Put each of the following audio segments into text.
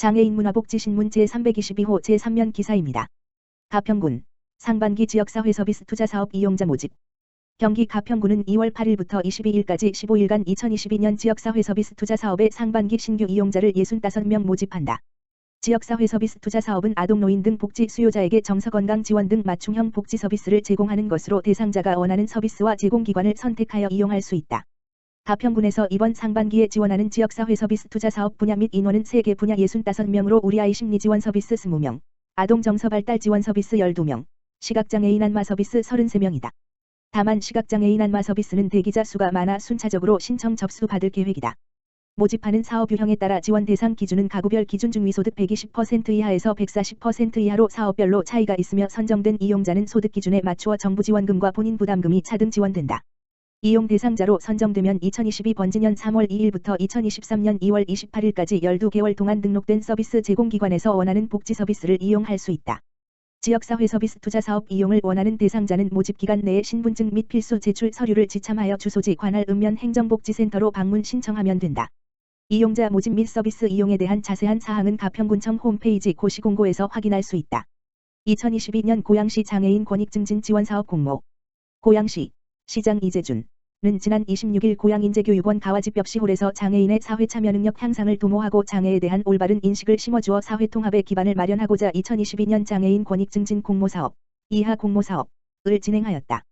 장애인 문화복지신문 제322호 제3면 기사입니다. 가평군 상반기 지역사회 서비스 투자 사업 이용자 모집 경기 가평군은 2월 8일부터 22일까지 15일간 2022년 지역사회 서비스 투자 사업의 상반기 신규 이용자를 65명 모집한다. 지역사회 서비스 투자 사업은 아동 노인 등 복지 수요자에게 정서건강 지원 등 맞춤형 복지 서비스를 제공하는 것으로 대상자가 원하는 서비스와 제공기관을 선택하여 이용할 수 있다. 가평군에서 이번 상반기에 지원하는 지역사회 서비스 투자 사업 분야 및 인원은 3개 분야 65명으로 우리아이 심리 지원 서비스 20명, 아동 정서 발달 지원 서비스 12명, 시각장애인 안마 서비스 33명이다. 다만 시각장애인 안마 서비스는 대기자 수가 많아 순차적으로 신청 접수 받을 계획이다. 모집하는 사업 유형에 따라 지원 대상 기준은 가구별 기준 중위소득 120% 이하에서 140% 이하로 사업별로 차이가 있으며 선정된 이용자는 소득 기준에 맞추어 정부 지원금과 본인 부담금이 차등 지원된다. 이용 대상자로 선정되면 2022 번지년 3월 2일부터 2023년 2월 28일까지 12개월 동안 등록된 서비스 제공기관에서 원하는 복지 서비스를 이용할 수 있다. 지역사회 서비스 투자 사업 이용을 원하는 대상자는 모집 기간 내에 신분증 및 필수 제출 서류를 지참하여 주소지 관할 읍면 행정복지센터로 방문 신청하면 된다. 이용자 모집 및 서비스 이용에 대한 자세한 사항은 가평군청 홈페이지 고시공고에서 확인할 수 있다. 2022년 고양시 장애인 권익증진 지원사업 공모 고양시 시장 이재준은 지난 26일 고양인재교육원 가와집벽시홀에서 장애인의 사회 참여 능력 향상을 도모하고 장애에 대한 올바른 인식을 심어주어 사회 통합의 기반을 마련하고자 2022년 장애인 권익 증진 공모사업, 이하 공모사업을 진행하였다.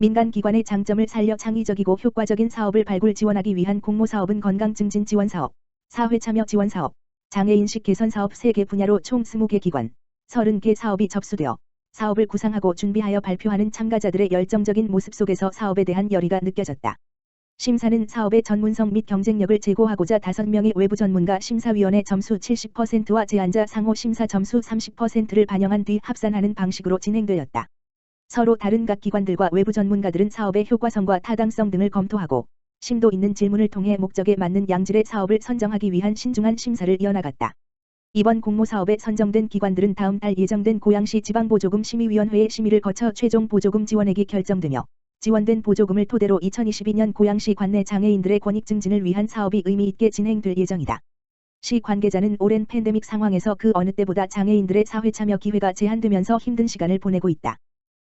민간 기관의 장점을 살려 창의적이고 효과적인 사업을 발굴 지원하기 위한 공모사업은 건강 증진 지원 사업, 사회 참여 지원 사업, 장애인식 개선 사업 3개 분야로 총 20개 기관, 30개 사업이 접수되어 사업을 구상하고 준비하여 발표하는 참가자들의 열정적인 모습 속에서 사업에 대한 열의가 느껴졌다. 심사는 사업의 전문성 및 경쟁력을 제고하고자 5명의 외부 전문가 심사위원회 점수 70%와 제안자 상호 심사 점수 30%를 반영한 뒤 합산하는 방식으로 진행되었다. 서로 다른 각 기관들과 외부 전문가들은 사업의 효과성과 타당성 등을 검토하고 심도 있는 질문을 통해 목적에 맞는 양질의 사업을 선정하기 위한 신중한 심사를 이어나갔다. 이번 공모 사업에 선정된 기관들은 다음 달 예정된 고양시 지방보조금 심의위원회의 심의를 거쳐 최종 보조금 지원액이 결정되며 지원된 보조금을 토대로 2022년 고양시 관내 장애인들의 권익 증진을 위한 사업이 의미 있게 진행될 예정이다. 시 관계자는 오랜 팬데믹 상황에서 그 어느 때보다 장애인들의 사회 참여 기회가 제한되면서 힘든 시간을 보내고 있다.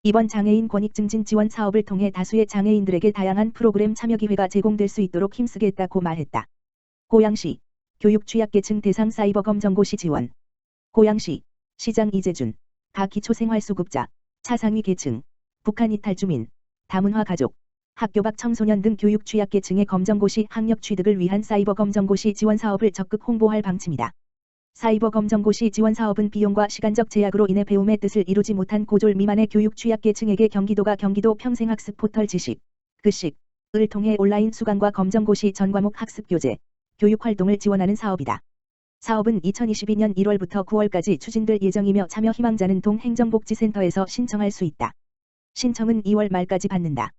이번 장애인 권익 증진 지원 사업을 통해 다수의 장애인들에게 다양한 프로그램 참여 기회가 제공될 수 있도록 힘쓰겠다고 말했다. 고양시 교육 취약계층 대상 사이버 검정고시 지원 고양시 시장 이재준 가기초생활수급자 차상위 계층 북한 이탈 주민 다문화 가족 학교 밖 청소년 등 교육 취약계층의 검정고시 학력 취득을 위한 사이버 검정고시 지원 사업을 적극 홍보할 방침이다. 사이버 검정고시 지원 사업은 비용과 시간적 제약으로 인해 배움의 뜻을 이루지 못한 고졸 미만의 교육 취약계층에게 경기도가 경기도 평생학습 포털 지식, 글식을 통해 온라인 수강과 검정고시 전 과목 학습 교재, 교육 활동을 지원하는 사업이다. 사업은 2022년 1월부터 9월까지 추진될 예정이며 참여 희망자는 동행정복지센터에서 신청할 수 있다. 신청은 2월 말까지 받는다.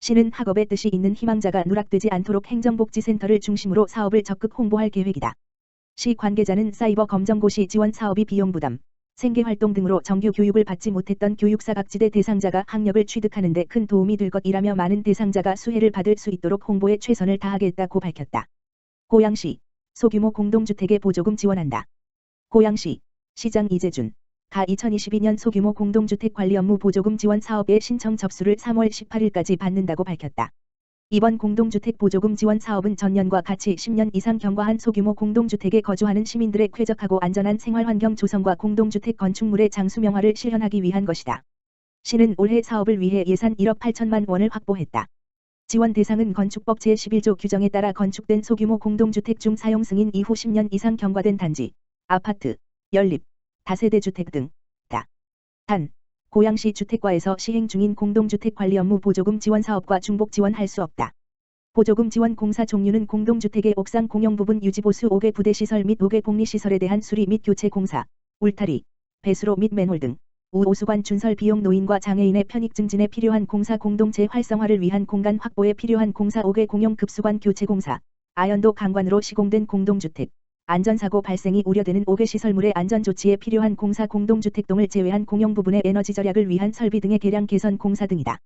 시는 학업의 뜻이 있는 희망자가 누락되지 않도록 행정복지센터를 중심으로 사업을 적극 홍보할 계획이다. 시 관계자는 사이버 검정고시 지원 사업이 비용 부담, 생계활동 등으로 정규 교육을 받지 못했던 교육사 각지대 대상자가 학력을 취득하는 데 큰 도움이 될 것이라며 많은 대상자가 수혜를 받을 수 있도록 홍보에 최선을 다하겠다고 밝혔다. 고양시 소규모 공동주택에 보조금 지원한다. 고양시 시장 이재준 가 2022년 소규모 공동주택 관리 업무 보조금 지원 사업의 신청 접수를 3월 18일까지 받는다고 밝혔다. 이번 공동주택 보조금 지원 사업은 전년과 같이 10년 이상 경과한 소규모 공동주택에 거주하는 시민들의 쾌적하고 안전한 생활환경 조성과 공동주택 건축물의 장수명화를 실현하기 위한 것이다. 시는 올해 사업을 위해 예산 1억 8천만 원을 확보했다. 지원 대상은 건축법 제11조 규정에 따라 건축된 소규모 공동주택 중 사용 승인 이후 10년 이상 경과된 단지, 아파트, 연립, 다세대 주택 등. 다. 단, 고양시 주택과에서 시행 중인 공동주택 관리 업무 보조금 지원 사업과 중복 지원할 수 없다. 보조금 지원 공사 종류는 공동주택의 옥상 공용 부분 유지 보수 5개 부대 시설 및 5개 공리 시설에 대한 수리 및 교체 공사, 울타리, 배수로 및 맨홀 등우 오수관 준설 비용 노인과 장애인의 편익 증진에 필요한 공사 공동체 활성화를 위한 공간 확보에 필요한 공사 5개 공용 급수관 교체 공사, 아연도 강관으로 시공된 공동주택, 안전사고 발생이 우려되는 5개 시설물의 안전조치에 필요한 공사 공동주택동을 제외한 공용 부분의 에너지 절약을 위한 설비 등의 개량 개선 공사 등이다.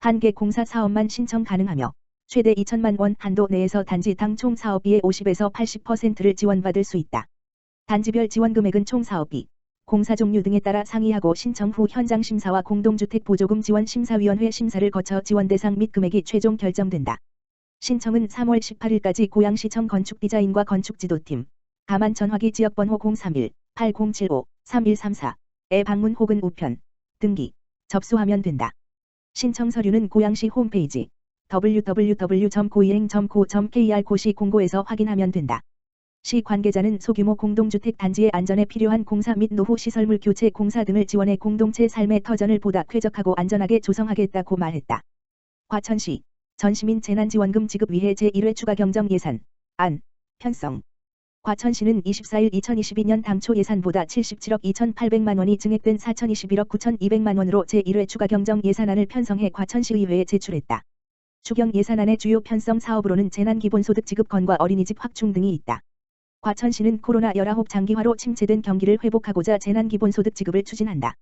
한 개 공사 사업만 신청 가능하며 최대 2천만 원 한도 내에서 단지 당 총 사업비의 50에서 80%를 지원받을 수 있다. 단지별 지원 금액은 총 사업비, 공사 종류 등에 따라 상의하고 신청 후 현장 심사와 공동주택 보조금 지원 심사위원회 심사를 거쳐 지원 대상 및 금액이 최종 결정된다. 신청은 3월 18일까지 고양시청 건축디자인과 건축지도팀, 가만 전화기 지역번호 031-8075-3134에 방문 혹은 우편, 등기, 접수하면 된다. 신청 서류는 고양시 홈페이지 www.고이행.co.kr 고시 공고에서 확인하면 된다. 시 관계자는 소규모 공동주택 단지의 안전에 필요한 공사 및 노후 시설물 교체 공사 등을 지원해 공동체 삶의 터전을 보다 쾌적하고 안전하게 조성하겠다고 말했다. 과천시 전시민 재난지원금 지급 위해 제1회 추가 경정 예산 안 편성 과천시는 24일 2022년 당초 예산보다 77억 2,800만 원이 증액된 4,021억 9,200만 원으로 제1회 추가 경정 예산안을 편성해 과천시의회에 제출했다. 추경 예산안의 주요 편성 사업으로는 재난기본소득 지급건과 어린이집 확충 등이 있다. 과천시는 코로나19 장기화로 침체된 경기를 회복하고자 재난기본소득 지급을 추진한다.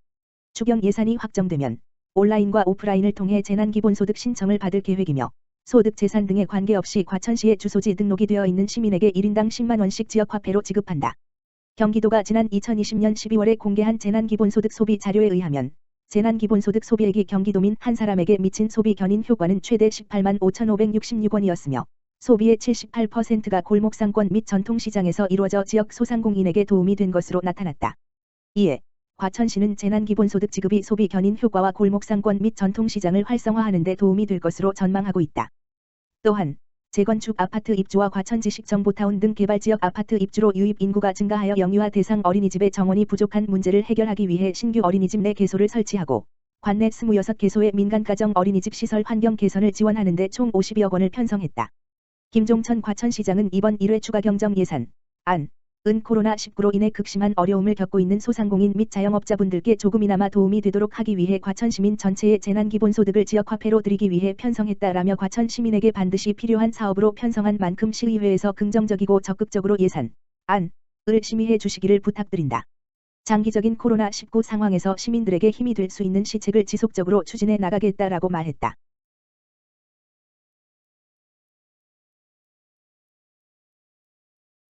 추경 예산이 확정되면 온라인과 오프라인을 통해 재난기본소득 신청을 받을 계획이며 소득 재산 등에 관계없이 과천시에 주소지 등록이 되어 있는 시민에게 1인당 10만원씩 지역화폐로 지급한다. 경기도가 지난 2020년 12월에 공개한 재난기본소득 소비 자료에 의하면 재난기본소득 소비액이 경기도민 한 사람에게 미친 소비 견인 효과는 최대 18만 5,566원이었으며 소비의 78%가 골목상권 및 전통시장에서 이루어져 지역 소상공인에게 도움이 된 것으로 나타났다. 이에 과천시는 재난기본소득 지급이 소비 견인 효과와 골목상권 및 전통시장을 활성화하는 데 도움이 될 것으로 전망하고 있다. 또한 재건축 아파트 입주와 과천지 식정보타운 등 개발지역 아파트 입주로 유입 인구가 증가하여 영유아 대상 어린이집의 정원이 부족한 문제를 해결하기 위해 신규 어린이집 4개소를 설치하고 관내 26개소의 민간가정 어린이집 시설 환경 개선을 지원하는 데 총 50여억 원을 편성했다. 김종천 과천시장은 이번 1회 추가 경정 예산 안, 은 코로나19로 인해 극심한 어려움을 겪고 있는 소상공인 및 자영업자분들께 조금이나마 도움이 되도록 하기 위해 과천시민 전체의 재난기본소득을 지역화폐로 드리기 위해 편성했다라며 과천 시민에게 반드시 필요한 사업으로 편성한 만큼 시의회에서 긍정적이고 적극적으로 예산, 안, 을 심의해 주시기를 부탁드린다. 장기적인 코로나19 상황에서 시민들에게 힘이 될 수 있는 시책을 지속적으로 추진해 나가겠다라고 말했다.